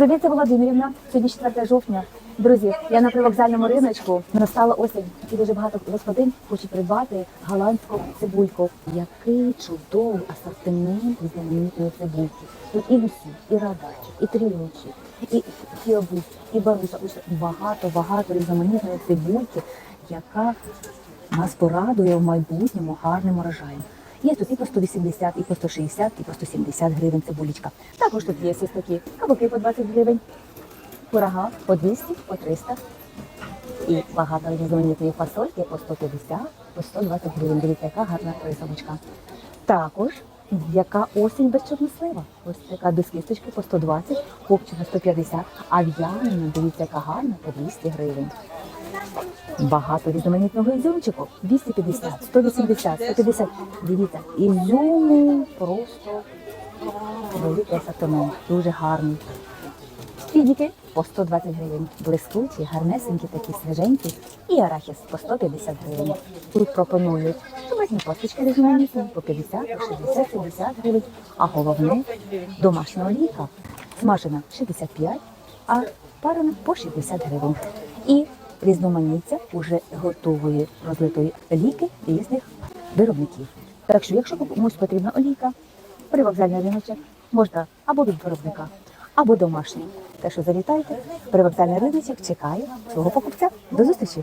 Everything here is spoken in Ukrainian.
Привіт, це Володимирівна. Сьогодні 4 жовтня. Друзі, я на привокзальному риночку. Настала осінь, і дуже багато господин хочуть придбати голландську цибульку. Який чудовий асортимент різноманітної цибульки. Тут і лусі, і радачі, і трілючі, і фіобус, і баруша. Ось багато, багато різноманітної цибульки, яка нас порадує в майбутньому гарним урожаєм. Є тут і по 180, і по 160, і по 170 гривень цибулечка. Також тут є ось такі кабаки по 20 гривень, курага по 200, по 300. І багато різноманітної фасольки по 150, по 120 гривень. Дивіться, яка гарна рисовочка. Також яка осінь без чорнослива. Ось така без кісточки по 120, копчена 150, а в'янина, дивіться, яка гарна по 200 гривень. Багато різноманітного ізюмчику. 250, 180, 150. Дивіться, ізюму просто великий асортимент, дуже гарний. Фідіки по 120 гривень. Блискучі, гарнесенькі, такі свіженькі. І арахіс по 150 гривень. Тут пропонують томатні косточки різноманітні по 50, по 60, 70 гривень. А головне домашня олійка смажена 65, а парена по 60 гривень. І різноманіття уже готової розлитої ліки різних виробників. Так що, якщо комусь потрібна олійка, привокзальний риночок можна або від виробника, або домашній. Так що завітайте, привокзальний риночок чекає свого покупця. До зустрічі!